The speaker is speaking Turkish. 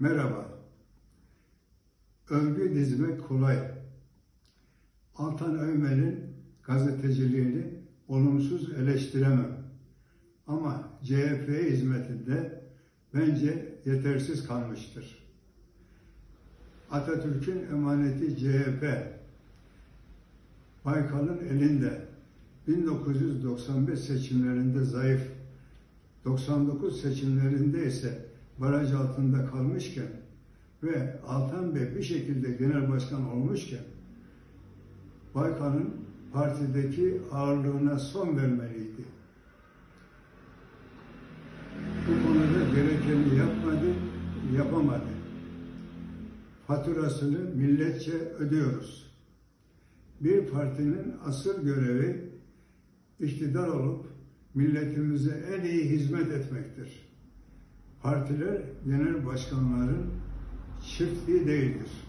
Merhaba. Övgü dizmek kolay. Altan Ömer'in gazeteciliğini olumsuz eleştiremem. Ama CHP hizmetinde bence yetersiz kalmıştır. Atatürk'ün emaneti CHP. Baykal'ın elinde 1995 seçimlerinde zayıf, 99 seçimlerinde ise baraj altında kalmışken ve Altan Bey bir şekilde genel başkan olmuşken Baykal'ın partideki ağırlığına son vermeliydi. Bu konuda gerekeni yapmadı, yapamadı. Faturasını milletçe ödüyoruz. Bir partinin asıl görevi iktidar olup milletimize en iyi hizmet etmektir. Partiler genel başkanların çiftliği değildir.